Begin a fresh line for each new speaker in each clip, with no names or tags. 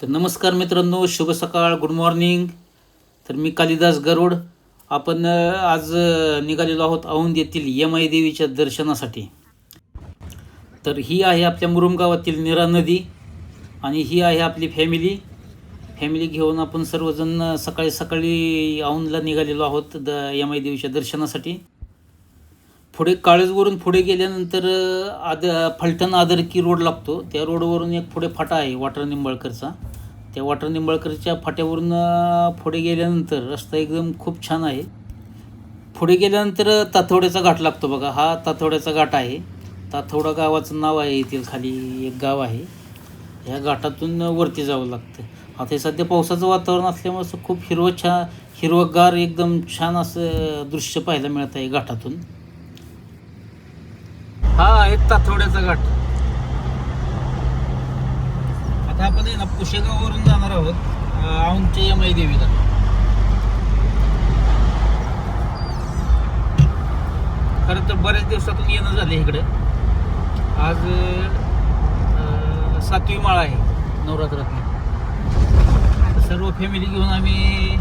तर नमस्कार मित्रांनो शुभ सकाळ गुड मॉर्निंग तर मी कालिदास गरुड. आपण आज निघालेलो आहोत औंध येथील यमाई देवीच्या दर्शनासाठी. तर ही आहे आपल्या मुरुम गावातील निरा नदी आणि ही आहे आपली फॅमिली फॅमिली घेऊन आपण सर्वजण सकाळी सकाळी औंधला निघालेलो आहोत द यमाई देवीच्या दर्शनासाठी. पुढे काळजवरून पुढे गेल्यानंतर आद फलटण आदरकी रोड लागतो. त्या रोडवरून एक पुढे फाटा आहे वाटर निंबाळकरचा. त्या वाटर निंबाळकरच्या फाट्यावरून पुढे गेल्यानंतर रस्ता एकदम खूप छान आहे. पुढे गेल्यानंतर ताथवड्याचा घाट लागतो बघा. हा ताथवड्याचा घाट आहे. ताथवडा गावाचं नाव आहे येथील खाली एक गाव आहे. ह्या घाटातून वरती जावं लागतं. आता हे सध्या पावसाचं वातावरण असल्यामुळे असं खूप हिरवं छान हिरवंगार एकदम छान असं दृश्य पाहायला मिळत आहे घाटातून. हा एक ताथवड्याचा घाट आता आपण आहे ना पुशेगाववरून जाणार आहोत अं, औंधच्या यमाई देवीला. खरं तर बऱ्याच दिवसातून येणं झालं इकडे. आज सातवी माळ आहे नवरात्रातली. सर्व फॅमिली घेऊन आम्ही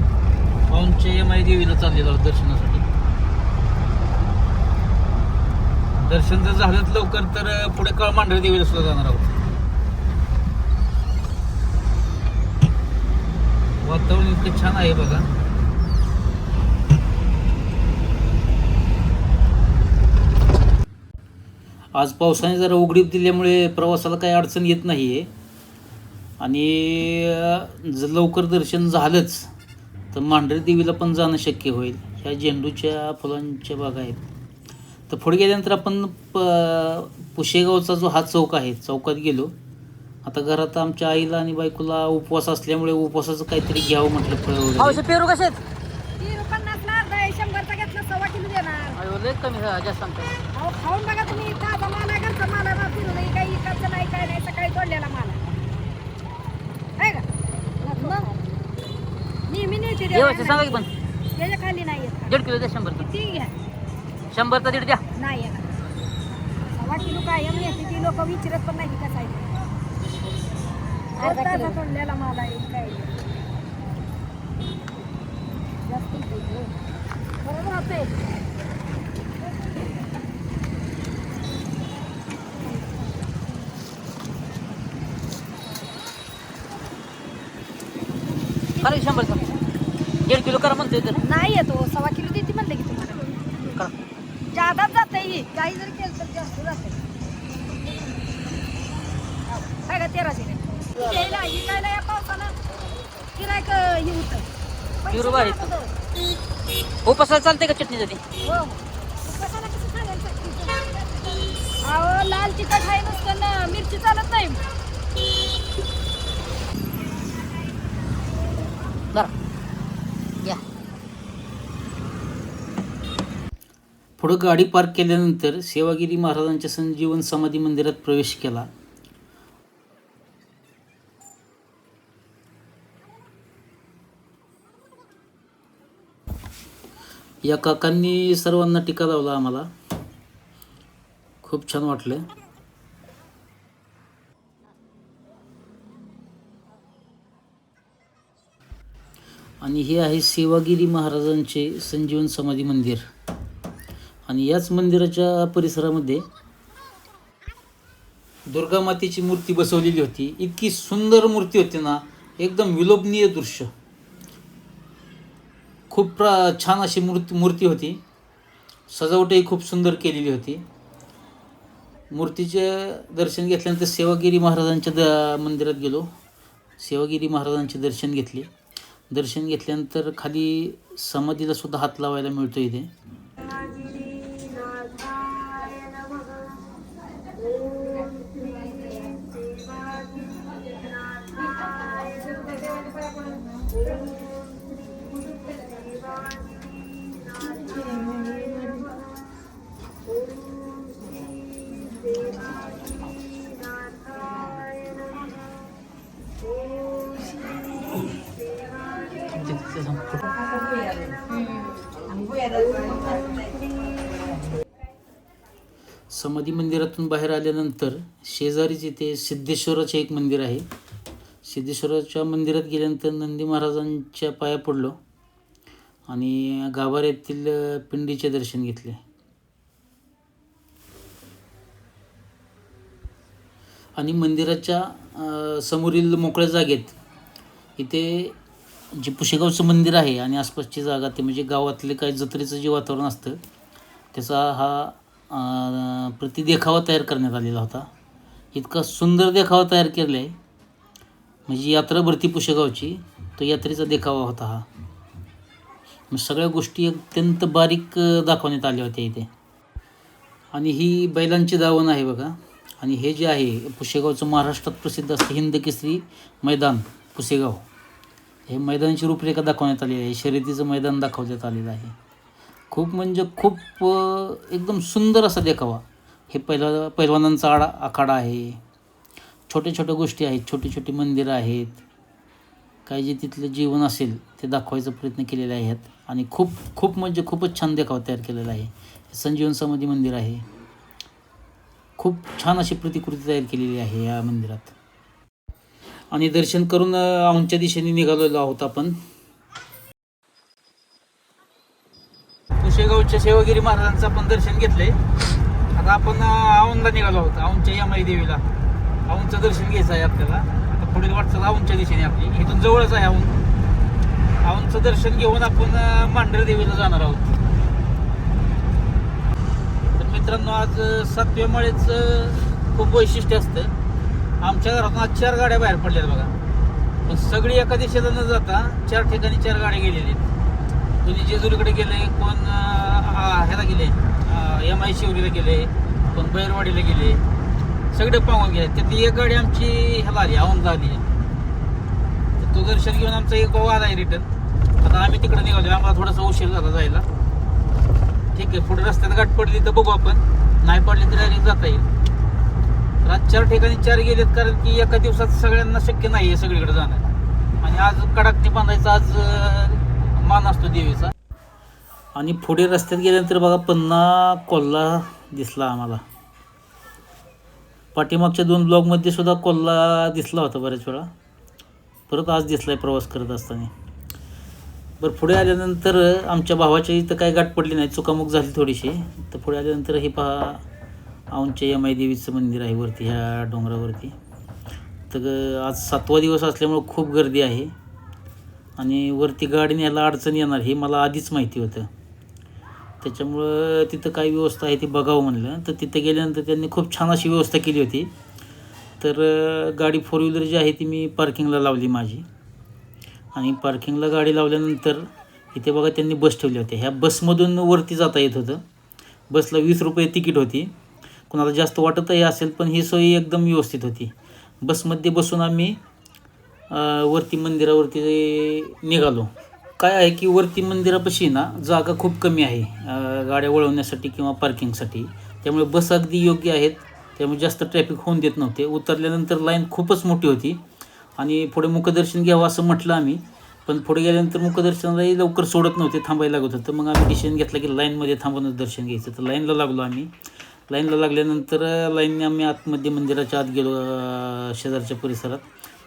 औंधच्या यमाई देवीला चाललेलो आहोत दर्शनासाठी. दर्शन जर झालं लवकर तर पुढे काळ मांढरी देवीला सुद्धा जाणार आहोत. वातावरण इतकं छान आहे बघा. आज पावसाने जरा उघडीप दिल्यामुळे प्रवासाला काही अडचण येत नाही आहे आणि जर लवकर दर्शन झालंच तर मांढरी देवीला पण जाणं शक्य होईल. ह्या झेंडूच्या फुलांच्या बागा आहेत. तर पुढे गेल्यानंतर आपण प पुशेगावचा जो हा चौक आहे चौकात गेलो. आता घरात आमच्या आईला आणि बायकोला उपवास असल्यामुळे उपवासाचं काहीतरी घ्यावं म्हटलं फळ वगैरे.
पेरू कसे आहेत?
तीन पन्नासला अर्धा आहे, शंभरचा घेतला सव्वा किलो देणार.
अयो लय कमी झाला, जास्त सांगतो
अहो खाऊन बघा तुम्ही ताजा माल आहे घरचा माल आहे बाप नाही काही इकडचं नाही काय नाही सकाळी तोडलेला माल. आहे का? मग? नेहमी नेते
व्यवस्थित सांगा की पण.
त्याच्याखाली नाही येत.
दीड किलो द्या शंभर
किती घ्या?
शंभरचा दीड द्या.
नाही सव्वा किलो नेते ती लोक विचारत पण नाही की कसं आहे. ताजा तोडलेला माल आहे काय जास्त इथे. बरोबर राहते
करा की शंभरचा. दीड किलो करा म्हणतोय तर.
नाही येतो सव्वा किलो देते म्हणले की तुम्हाला
करा
जादाच जाते ही. काही जरी केलं तर जास्त जाते काय का तेराशे यायला हिंडायला या पावसानं. गिरायक हे होतं? पैसे
हिरवा आहे
जात होतं.
उपासाला चालते का
हो. कशाला कसं सांगायचं अहो लाल तिखट आहे नुसतं ना. मिरची चालत नाही.
बरं
पुढं गाडी पार्क केल्यानंतर सेवागिरी महाराजांच्या संजीवन समाधी मंदिरात प्रवेश केला. या काकांनी सर्वांना टीका लावला आम्हाला. खूप छान वाटलं. आणि हे आहे सेवागिरी महाराजांचे संजीवन समाधी मंदिर. आणि याच मंदिराच्या परिसरामध्ये दुर्गा मातेची मूर्ती बसवलेली होती. इतकी सुंदर मूर्ती होती ना एकदम विलोभनीय दृश्य. खूप प्रा छान अशी मूर्ती मूर्ती होती. सजावटही खूप सुंदर केलेली होती. मूर्तीचे दर्शन घेतल्यानंतर सेवागिरी महाराजांच्या द मंदिरात गेलो. सेवागिरी महाराजांचे दर्शन घेतले. दर्शन घेतल्यानंतर खाली समाधीला सुद्धा हात लावायला मिळतो इथे. समाधी मंदिरातून बाहेर आल्यानंतर शेजारीच इथे सिद्धेश्वराचे एक मंदिर आहे. सिद्धेश्वराच्या मंदिरात गेल्यानंतर नंदी महाराजांच्या पाया पडलो आणि गाभाऱ्यातील पिंडीचे दर्शन घेतले. आणि मंदिराच्या समोरील मोकळ्या जागेत इथे जे पुशेगावचं मंदिर आहे आणि आसपासची जागा ते म्हणजे गावातले काही जत्रेचं जे वातावरण असतं त्याचा हा प्रतिदेखावा तयार करण्यात आलेला होता. इतका सुंदर देखावा तयार केला आहे. म्हणजे यात्रा भरती पुशेगावची तो यात्रेचा देखावा होता हा. मग सगळ्या गोष्टी अत्यंत बारीक दाखवण्यात आल्या होत्या इथे. आणि ही बैलांची दावण आहे बघा. आणि हे जे आहे पुशेगावचं महाराष्ट्रात प्रसिद्ध असतं हिंद केसरी मैदान पुसेगाव हे मैदानाची रूपरेखा दाखवण्यात आलेली आहे. शर्यतीचं मैदान दाखवण्यात आलेलं आहे. खूप म्हणजे खूप एकदम सुंदर असा देखावा. हे पहिला पैलवानांचा आडा आखाडा आहे. छोट्या छोट्या गोष्टी आहेत छोटी छोटी मंदिरं आहेत. काय जे तिथलं जीवन असेल ते दाखवायचा प्रयत्न केलेले आहेत आणि खूप खूप म्हणजे खूपच छान देखावा तयार केलेला आहे. संजीवन समाधी मंदिर आहे. खूप छान अशी प्रतिकृती तयार केलेली आहे या मंदिरात. आणि दर्शन करून आमच्या दिशेने निघालेलो आहोत आपण. शेगावच्या शेवगिरी महाराजांचं आपण दर्शन घेतलंय. आता आपण अ, औंधला निघालो आहोत औंधच्या यमाई देवीला. औंधचं दर्शन घ्यायचं आहे आपल्याला. आता पुढील वाटचाल औंधच्या दिशेने आपली. इथून जवळच आहे औंध. औंधचं दर्शन घेऊन आपण अ, देवीला जाणार आहोत. तर मित्रांनो आज अ, सातव्या माळेचं खूप वैशिष्ट्य असतं. आमच्या घरातून आज चार गाड्या बाहेर पडल्यात बघा. पण सगळी एका दिशेला न जाता चार ठिकाणी चार गाड्या गेलेल्या आहेत. कोणी जेजुरीकडे गेले कोण ह्याला गेले एम आय शिवरीला गेले कोण बैरवाडीला गेले सगळे पाहून गेले त्यातली एक गाडी आमची ह्याला आली औंधला आली. तर तो दर्शन घेऊन आमचा एक भाऊ आला आहे रिटर्न आता आम्ही तिकडे निघालो आम्हाला थोडासा उशीर झाला जायला. ठीक आहे पुढे रस्त्यात गाठ पडली तर बघू आपण. नाही पडली तर डायरेक्ट जाता येईल. तर आज चार ठिकाणी चार गेलेत कारण की एका दिवसात सगळ्यांना शक्य नाही आहे सगळीकडे जाणं. आणि आज कडाकणी बांधायचं आज मान असतो देवीचा. आणि पुढे रस्त्यात गेल्यानंतर बघा पुन्हा कोल्हा दिसला आम्हाला. पाठीमागच्या दोन ब्लॉगमध्ये सुद्धा कोल्हा दिसला होता बऱ्याच वेळा. परत आज दिसलाय प्रवास करत असताना. बरं पुढे आल्यानंतर आमच्या भावाच्या इथं काय गाठ पडली नाही चुकामुक झाली थोडीशी. तर पुढे आल्यानंतर हे पहा औंधच्या यमाई देवीचं मंदिर आहे वरती ह्या डोंगरावरती. तर आज सातवा दिवस असल्यामुळं खूप गर्दी आहे. आणि वरती गाडी न्यायला अडचण येणार हे मला आधीच माहिती होतं. त्याच्यामुळं तिथं काय व्यवस्था आहे ती बघावं म्हणलं. तर तिथं गेल्यानंतर त्यांनी खूप छान अशी व्यवस्था केली होती. तर गाडी फोर व्हीलर जी आहे ती मी पार्किंगला लावली माझी. आणि पार्किंगला गाडी लावल्यानंतर इथे बघा त्यांनी बस ठेवली होती. ह्या बसमधून वरती जाता येत होतं. बसला वीस रुपये तिकीट होती. कोणाला जास्त वाटतही असेल पण ही सोय एकदम व्यवस्थित होती. बसमध्ये बसून आम्ही वरती मंदिरावरती निघालो. काय आहे की वरती मंदिरापाशी ना जागा खूप कमी आहे गाड्या वळवण्यासाठी किंवा पार्किंगसाठी त्यामुळे बस अगदी योग्य आहेत. त्यामुळे जास्त ट्रॅफिक होऊन देत नव्हते. उतरल्यानंतर लाईन खूपच मोठी होती. आणि पुढे मुखदर्शन घ्यावं असं म्हटलं आम्ही. पण पुढे गेल्यानंतर मुखदर्शनालाही लवकर सोडत नव्हते थांबायला लागत होतं. मग आम्ही डिसिजन घेतला की लाईनमध्ये थांबूनच दर्शन घ्यायचं. तर लाईनला लागलो आम्ही. लाईनला लागल्यानंतर लाईनने आम्ही आतमध्ये मंदिराच्या आत गेलो शेजारच्या परिसरात.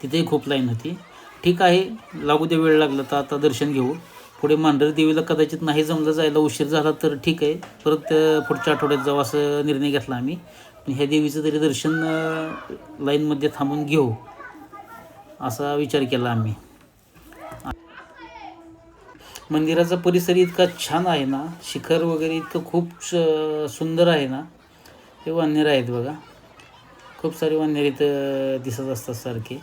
तिथेही खूप लाईन होती. ठीक आहे लागू दे वेळ लागला तर आता दर्शन घेऊ. पुढे मांढर देवीला कदाचित नाही जमलं जायला उशीर झाला तर ठीक आहे. परत पुढच्या आठवड्यात जाऊ असं निर्णय घेतला आम्ही. पण ह्या देवीचं तरी दर्शन लाईनमध्ये थांबून घेऊ असा विचार केला आम्ही. मंदिराचा परिसर इतका छान आहे ना शिखर वगैरे इतकं खूप सुंदर आहे ना हे वानर आहेत बघा. खूप सारे वानर इथं दिसत असतात सारखे.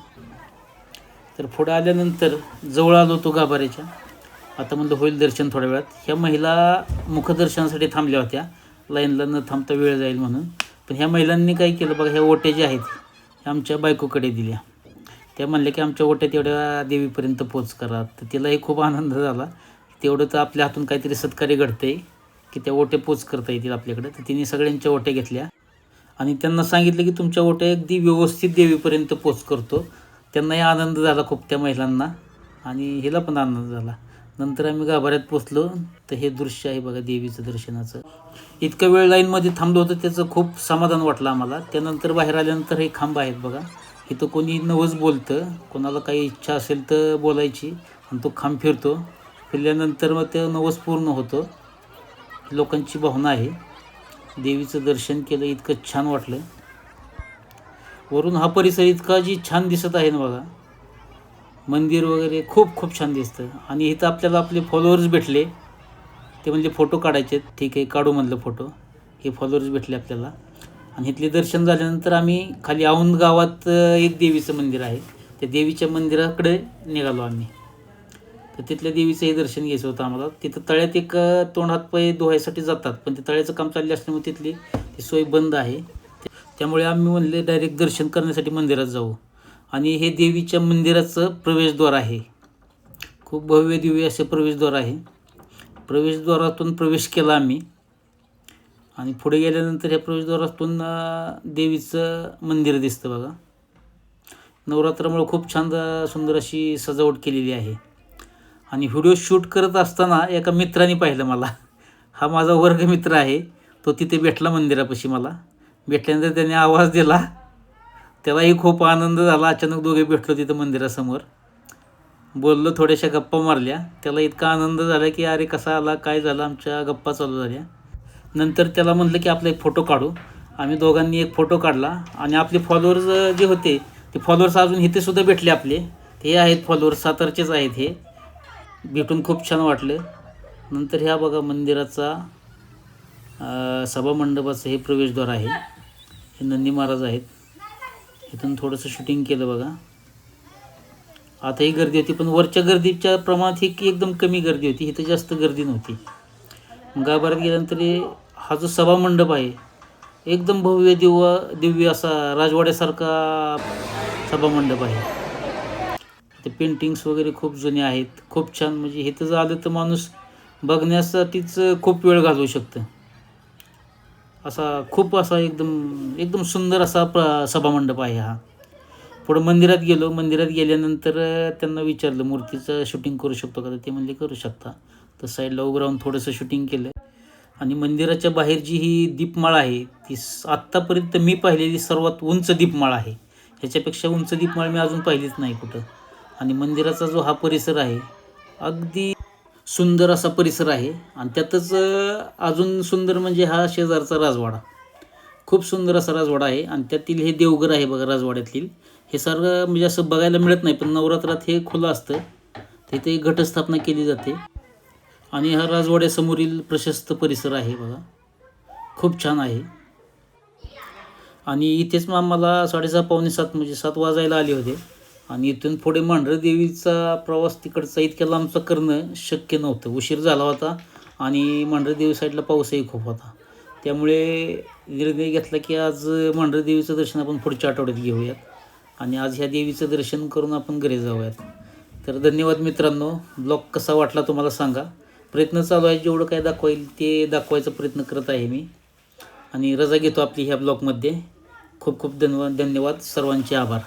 तर पुढं आल्यानंतर जवळ आलो तो गाभाऱ्याच्या. आता म्हणलं होईल दर्शन थोड्या वेळात. ह्या महिला मुखदर्शनासाठी थांबल्या होत्या. लाईनला न थांबता वेळ जाईल म्हणून. पण ह्या महिलांनी काय केलं बघा ह्या ओट्या ज्या आहेत ह्या आमच्या बायकोकडे दिल्या. त्या म्हणल्या की आमच्या ओट्यात एवढ्या देवीपर्यंत पोच करा. तर तिलाही खूप आनंद झाला. तेवढं तर आपल्या हातून काहीतरी सत्कार्य घडते की त्या ओट्या पोच करता येतील आपल्याकडे. तर तिने सगळ्यांच्या ओट्या घेतल्या. आणि त्यांना सांगितलं की तुमच्या ओट्या अगदी व्यवस्थित देवीपर्यंत पोच करतो. त्यांनाही आनंद झाला खूप त्या महिलांना आणि हिला पण आनंद झाला. नंतर आम्ही गाभाऱ्यात पोचलो तर हे दृश्य आहे बघा देवीचं दर्शनाचं. इतकं वेळ लाईनमध्ये थांबलो होतं त्याचं खूप समाधान वाटलं आम्हाला. त्यानंतर बाहेर आल्यानंतर हे खांब आहेत बघा. इथं कोणी नवस बोलतं कोणाला काही इच्छा असेल तर बोलायची आणि तो खांब फिरतो. फिरल्यानंतर मग ते नवस पूर्ण होतं. लोकांची भावना आहे. देवीचं दर्शन केलं इतकं छान वाटलं. वरून हा परिसर इतका जी छान दिसत आहे ना बघा. मंदिर वगैरे खूप खूप छान दिसतं. आणि इथं आपल्याला आपले फॉलोअर्स भेटले. ते म्हणजे फोटो काढायचे आहेत. ठीक आहे काढू म्हणलं फोटो. हे फॉलोअर्स भेटले आपल्याला. आणि इथले दर्शन झाल्यानंतर आम्ही खाली औंध गावात एक देवीचं मंदिर आहे. त्या देवीच्या मंदिराकडे निघालो आम्ही. तर तिथल्या देवीचंही दर्शन घ्यायचं होतं आम्हाला. तिथं तळ्यात एक तोंड हातपाय धुवायसाठी जातात. पण ते तळ्याचं काम चालले असल्यामुळे तिथली ती सोय बंद आहे. त्यामुळे आम्ही म्हणले डायरेक्ट दर्शन करण्यासाठी मंदिरात जाऊ. आणि हे देवीच्या मंदिराचं प्रवेशद्वार आहे. खूप भव्य दिव्य असे प्रवेशद्वार आहे. प्रवेशद्वारातून प्रवेश केला आम्ही. आणि पुढे गेल्यानंतर ह्या प्रवेशद्वारातून देवीचं मंदिर दिसतं बघा. नवरात्रामुळे खूप छान सुंदर अशी सजावट केलेली आहे. आणि व्हिडिओ शूट करत असताना एका मित्राने पाहिलं मला. हा माझा वर्गमित्र आहे. तो तिथे भेटला मंदिरापाशी मला. भेटल्यानंतर त्याने आवाज दिला. त्यालाही खूप आनंद झाला. अचानक दोघे भेटलो तिथं मंदिरासमोर. बोललो थोड्याशा गप्पा मारल्या. त्याला इतका आनंद झाला की अरे कसा आला? काय झालं? आमच्या गप्पा चालू झाल्या. नंतर त्याला म्हटलं की आपला एक फोटो काढू. आम्ही दोघांनी एक फोटो काढला. आणि आपले फॉलोअर्स जे होते ते फॉलोअर्स अजून इथेसुद्धा भेटले आपले. ते आहेत फॉलोअर्स सातारचेच आहेत हे. भेटून खूप छान वाटलं. नंतर ह्या बघा मंदिराचा सभामंडपाचं हे प्रवेशद्वार आहे. हे नंदी महाराज आहेत. इथून थोडंसं शूटिंग केलं बघा. आताही गर्दी होती पण वरच्या गर्दीच्या प्रमाणात ही एकदम कमी गर्दी होती. इथं जास्त गर्दी नव्हती. गाभाऱ्यात गेल्यानंतर हा जो सभामंडप आहे एकदम भव्य दिव्य दिव्य असा राजवाड्यासारखा सभामंडप आहे. ते पेंटिंग्स वगैरे खूप जुने आहेत. खूप छान म्हणजे इथं जर आलं तर माणूस बघण्यासाठीच खूप वेळ घालवू शकतं. असा खूप असा एकदम एकदम सुंदर असा प्र सभामंडप आहे हा. पुढं मंदिरात गेलो मंदिरात गेल्यानंतर त्यांना विचारलं मूर्तीचं शूटिंग करू शकतो का? तर ते म्हणले करू शकता. तर साईडला उभं राहून थोडंसं शूटिंग केलं. आणि मंदिराच्या बाहेर जी ही दीपमाळ आहे ती आत्तापर्यंत मी पाहिलेली सर्वात उंच दीपमाळ आहे. ह्याच्यापेक्षा उंच दीपमाळ मी अजून पाहिलीच नाही कुठं. आणि मंदिराचा जो हा परिसर आहे अगदी सुंदर असा परिसर आहे आणि त्यातच अजून सुंदर म्हणजे हा शेजारचा राजवाडा. खूप सुंदर असा राजवाडा आहे आणि त्यातील हे देवघर आहे बघा राजवाड्यातील. हे सर्व म्हणजे असं बघायला मिळत नाही पण नवरात्रात हे खुलं असतं. तिथे घटस्थापना केली जाते. आणि हा राजवाड्यासमोरील प्रशस्त परिसर आहे बघा. खूप छान आहे. आणि इथेच मग आम्हाला साडेसहा पावणे सात म्हणजे सात वाजायला आले होते. आणि इथून पुढे मांढर देवीचा प्रवास तिकडचा इतक्या लांबचा करणं शक्य नव्हतं. उशीर झाला होता आणि मांढर देवी साईडला पाऊसही खूप होता. त्यामुळे निर्णय घेतला की आज मांढर देवीचं दर्शन आपण पुढच्या आठवड्यात घेऊयात. आणि आज ह्या देवीचं दर्शन करून आपण घरी जाऊयात. तर धन्यवाद मित्रांनो. ब्लॉग कसा वाटला तुम्हाला सांगा. प्रयत्न चालू आहे. जेवढं काय दाखवाईल ते दाखवायचा प्रयत्न करत आहे मी. आणि रजा घेतो आपली ह्या ब्लॉगमध्ये. खूप खूप धन्यवाद धन्यवाद. सर्वांचे आभार.